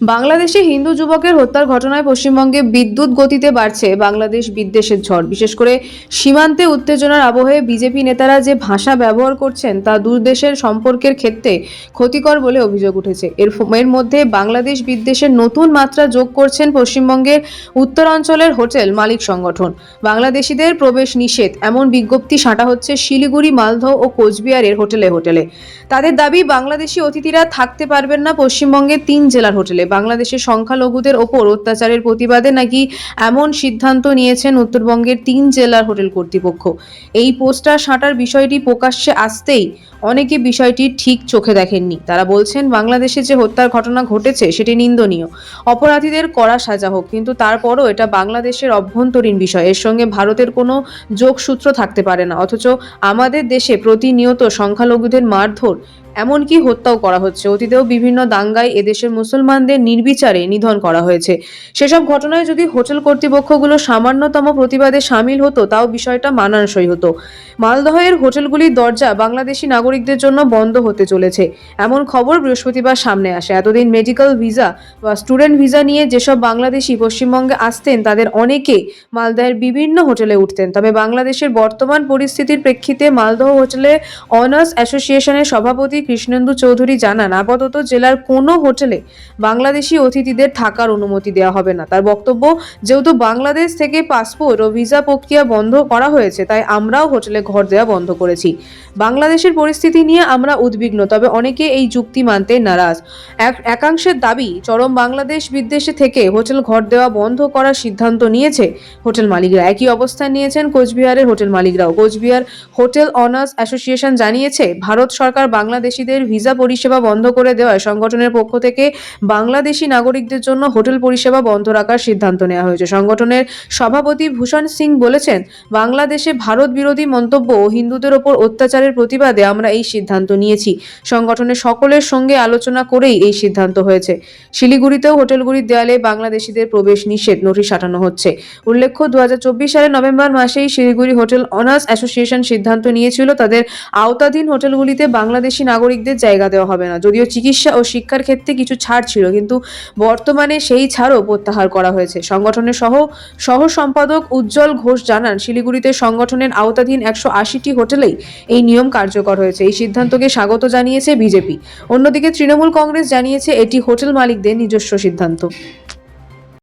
বাংলাদেশে হিন্দু যুবকের হত্যার ঘটনায় পশ্চিমবঙ্গে বিদ্যুৎ গতিতে বাড়ছে। বাংলাদেশ বিদ্বেষের ঝড়। বিশেষ করে সীমান্তে উত্তেজনার আবহে বিজেপি নেতারা যে ভাষা ব্যবহার করছেন তা দুদেশের সম্পর্কের ক্ষেত্রে ক্ষতিকর বলে অভিযোগ উঠেছে। এর এর মধ্যে বাংলাদেশ বিদ্বেষের নতুন মাত্রা যোগ করছেন পশ্চিমবঙ্গের উত্তরাঞ্চলের হোটেল মালিক সংগঠন। বাংলাদেশিদের প্রবেশ নিষেধ। এমন বিজ্ঞপ্তি সাঁটা হচ্ছে শিলিগুড়ি, মালদহ ও কোচবিহারের হোটেলে হোটেলে। তাদের দাবি, বাংলাদেশি অতিথিরা থাকতে পারবেন না পশ্চিমবঙ্গের তিন জেলার হোটেলে। বাংলাদেশের সংখ্যালঘুদের ওপর অত্যাচারের প্রতিবাদে নাকি এমন সিদ্ধান্ত নিয়েছেন উত্তরবঙ্গের তিন জেলার হোটেল কর্তৃপক্ষ। এই পোস্টার সাঁটার বিষয়টি প্রকাশ্যে আসতেই অনেকে বিষয়টি ঠিক চোখে দেখেননি। তারা বলছেন, বাংলাদেশে যে হত্যার ঘটনা ঘটেছে সেটি নিন্দনীয়। অপরাধীদের কড়া সাজা হোক, কিন্তু তারপরও এটা বাংলাদেশের অভ্যন্তরীণ বিষয়। এর সঙ্গে ভারতের কোনো যোগসূত্র থাকতে পারে না। অথচ আমাদের দেশে প্রতিনিয়ত সংখ্যালঘুদের মারধর এমনকি হত্যাও করা হচ্ছে। অতীতেও বিভিন্ন দাঙ্গায় এদেশের মুসলমানদের নির্বিচারে নিধন করা হয়েছে। সেসব ঘটনায় যদি হোটেল কর্তৃপক্ষগুলো সামান্যতম প্রতিবাদে সামিল হতো, তাও বিষয়টা মানানসই হতো। মালদহের হোটেলগুলির দরজা বাংলাদেশি নাগরিকদের জন্য বন্ধ হতে চলেছে। এমন খবর বৃহস্পতিবার সামনে আসে। এতদিন মেডিকেল ভিসা বা স্টুডেন্ট ভিসা নিয়ে যেসব বাংলাদেশি পশ্চিমবঙ্গে আসতেন, তাদের অনেকে মালদহের বিভিন্ন হোটেলে উঠতেন। তবে বাংলাদেশের বর্তমান পরিস্থিতির প্রেক্ষিতে মালদহ হোটেলে অনার্স অ্যাসোসিয়েশনের সভাপতি কৃষ্ণেন্দু চৌধুরী জানান, আপাতত জেলার কোনো হোটেলে বাংলাদেশি অতিথিদের থাকার অনুমতি দেওয়া হবে না। তার বক্তব্য, যেহেতু বাংলাদেশ থেকে পাসপোর্ট ও ভিসা প্রক্রিয়া বন্ধ করা হয়েছে, তাই আমরাও হোটেলে ঘর দেওয়া বন্ধ করেছি। বাংলাদেশের পরিস্থিতি নিয়ে আমরা উদ্বিগ্ন, তবে অনেকে এই যুক্তি মানতে নারাজ। এক- একাংশের দাবি, চরম বাংলাদেশ বিদ্বেষে থেকে হোটেল ঘর দেওয়া বন্ধ করার সিদ্ধান্ত নিয়েছে হোটেল মালিকরা। একই অবস্থান নিয়েছেন কোচবিহারের হোটেল মালিকরাও। কোচবিহার হোটেল অনার্স অ্যাসোসিয়েশন জানিয়েছে, ভারত সরকার বাংলাদেশিদের ভিসা পরিষেবা বন্ধ করে দেওয়ায় সংগঠনের পক্ষ থেকে বাংলাদেশি নাগরিকদের জন্য হোটেল পরিষেবা বন্ধ রাখার সিদ্ধান্ত নেওয়া হয়েছে। সংগঠনের সভাপতি ভূষণ সিং বলেছেন, বাংলাদেশে ভারত বিরোধী মন্তব্য ও হিন্দুদের ওপর অত্যাচারের প্রতিবাদে আমরা এই সিদ্ধান্ত নিয়েছি। সংগঠনের সকলের সঙ্গে আলোচনা করেই এই সিদ্ধান্ত হয়েছে। শিলিগুড়িতেও হোটেলগুলির দেয়ালে বাংলাদেশিদের প্রবেশ নিষেধ, নোটিশ সাটানো হচ্ছে। উল্লেখ্য দু হাজার চব্বিশ সালের নভেম্বর মাসেই শিলিগুড়ি হোটেল অনার্স অ্যাসোসিয়েশন সিদ্ধান্ত নিয়েছিল, তাদের আওতাধীন হোটেলগুলিতে বাংলাদেশি নাগরিকদের জায়গা দেওয়া হবে না। যদিও চিকিৎসা ও শিক্ষার ক্ষেত্রে কিছু ছাড় ছিল, কিন্তু বর্তমানে সেই ছাড়ও প্রত্যাহার করা হয়েছে। সংগঠনের সহ সহ সম্পাদক উজ্জ্বল ঘোষ জানান, শিলিগুড়িতে সংগঠনের আওতাধীন একশো আশিটি হোটেলেই এই নিয়ম কার্যকর হয়েছে। এই সিদ্ধান্তকে স্বাগত জানিয়েছে বিজেপি। অন্যদিকে তৃণমূল কংগ্রেস জানিয়েছে, এটি হোটেল মালিকদের নিজস্ব সিদ্ধান্ত।